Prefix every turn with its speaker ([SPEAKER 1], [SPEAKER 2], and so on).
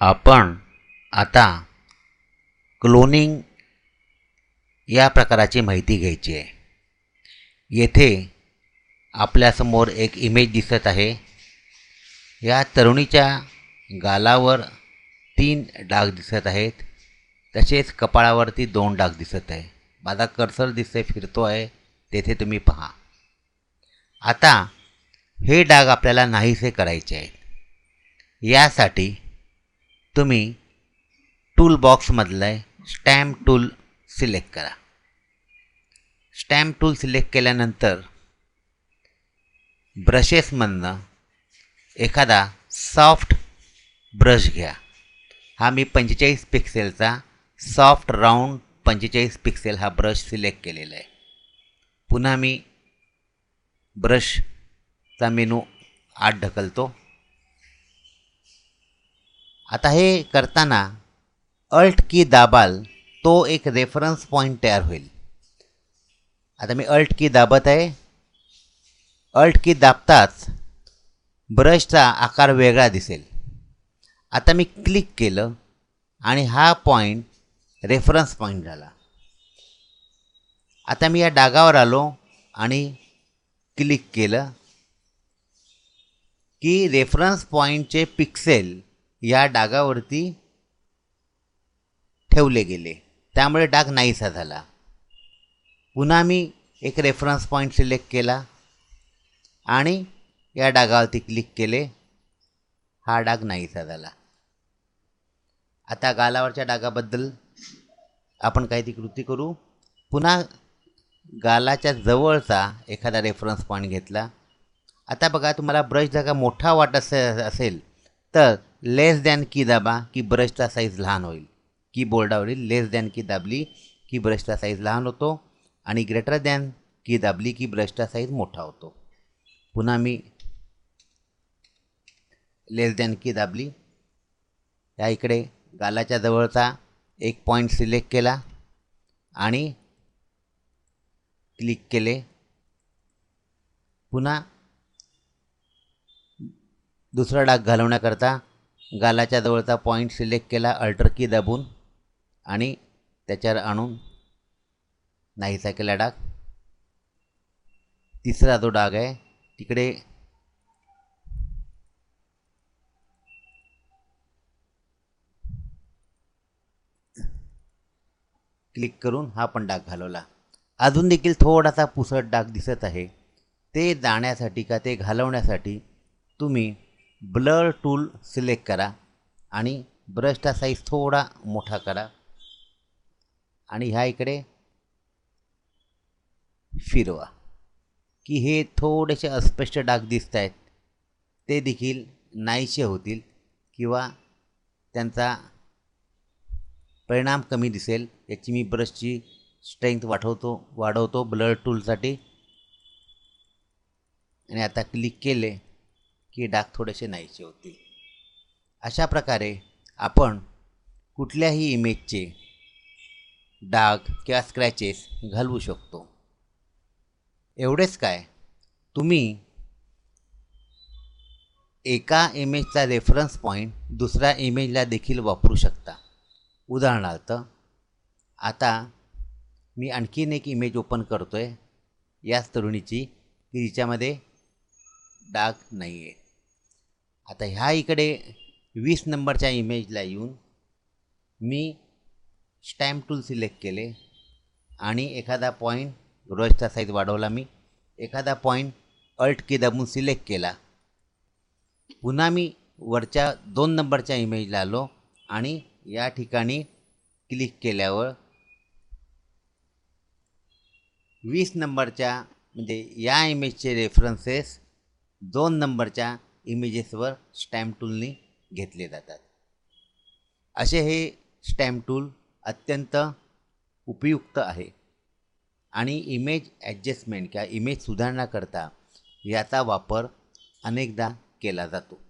[SPEAKER 1] आपण आता क्लोनिंग या प्रकाराची माहिती घ्यायची आहे. येथे आपल्यासमोर एक इमेज दिसत आहे. या तरुणीच्या गालावर तीन डाग दिसत आहेत. तसेच कपाळावरती दोन डाग दिसत आहे. माझा कर्सर दिसते फिरतो आहे तेथे तुम्ही पहा. आता हे डाग आपल्याला नाहीसे करायचे आहेत. यासाठी तुम्ही टूल बॉक्समधलं स्टॅम्प टूल सिलेक्ट करा. स्टॅम्प टूल सिलेक्ट केल्यानंतर ब्रशेसमधनं एखादा सॉफ्ट ब्रश घ्या. हा मी पंचेचाळीस पिक्सेलचा सॉफ्ट राऊंड पंचेचाळीस पिक्सेल हा ब्रश सिलेक्ट केलेला आहे. पुन्हा मी ब्रशचा मेनू आत ढकलतो. आता हे करताना अल्ट की दाबाल तो एक रेफरन्स पॉईंट तयार होईल. आता मी अल्ट की दाबत आहे. अल्ट की दाबताच ब्रशचा आकार वेगळा दिसेल. आता मी क्लिक केलं आणि हा पॉईंट रेफरन्स पॉईंट झाला. आता मी या डागावर आलो आणि क्लिक केलं की रेफरन्स पॉईंटचे पिक्सेल या डागावरती ठेवले गेले. त्यामुळे डाग नाहीसा झाला. पुन्हा मी एक रेफरन्स पॉईंट सिलेक्ट केला आणि या डागावरती क्लिक केले. हा डाग नाहीसा झाला. आता गालावरच्या डागाबद्दल आपण काही ती कृती करू. पुन्हा गालाच्या जवळचा एखादा रेफरन्स पॉईंट घेतला. आता बघा तुम्हाला ब्रश जर का मोठा वाटत असेल तर लेस दॅन की दाबा की ब्रशचा साईज लहान होईल. कीबोर्डावरील लेस दॅन की दाबली की ब्रशचा साईज लहान होतो आणि ग्रेटर दॅन की दाबली की ब्रशचा साईज मोठा होतो. पुन्हा मी लेस दॅन की दाबली. या इकडे गालाच्या जवळचा एक पॉईंट सिलेक्ट केला आणि क्लिक केले. पुन्हा दुसरा डाग घालवण्याकरता गालाच्या जवळचा पॉईंट सिलेक्ट केला अल्टर की दाबून आणि त्याच्यावर आणून नाहीसा केला डाग. तिसरा जो डाग आहे तिकडे क्लिक करून हा पण डाग घालवला. अजून देखील थोडासा पुसट डाग दिसत आहे. ते जाण्यासाठी का ते घालवण्यासाठी तुम्ही ब्लर टूल सिलेक्ट करा आणि ब्रशचा साईज थोडा मोठा करा. आणि ह्या इकडे फिरवा. की हे थोडेसे अस्पष्ट डाग दिसत आहेत. ते देखील नाहीसे होतील किंवा त्यांचा परिणाम कमी दिसेल. याची मी ब्रशची स्ट्रेंथ वाढवतो वाढवतो ब्लर टूलसाठी आणि आता क्लिक केले. की डाग थोडेसे नाहीसे होतील. अशा प्रकारे आपण कुठल्याही इमेजचे डाग किंवा स्क्रॅचेस घालवू शकतो. एवढेच काय तुम्ही एका इमेजचा रेफरन्स पॉईंट दुसऱ्या इमेजला देखील वापरू शकता. उदाहरणार्थ आता मी आणखीन एक इमेज ओपन करतो आहे याच तरुणीची की जिच्यामध्ये डाग नाही आहे आता ह्या इकडे वीस नंबरच्या इमेजला येऊन मी स्टॅम्प टूल सिलेक्ट केले आणि एखादा पॉईंट रोजचा साईज वाढवला मी. एखादा पॉईंट अल्ट की दाबून सिलेक्ट केला. पुन्हा मी वरच्या दोन नंबरच्या इमेजला आलो आणि या ठिकाणी क्लिक केल्यावर वीस नंबरच्या म्हणजे या इमेजचे रेफरन्सेस दोन नंबरच्या इमेजेसवर स्टॅम्प टूलनी घेतले जातात. असे हे स्टॅम्प टूल अत्यंत उपयुक्त आहे. आणि इमेज ॲडजस्टमेंट किंवा इमेज सुधारण्याकरता याचा वापर अनेकदा केला जातो.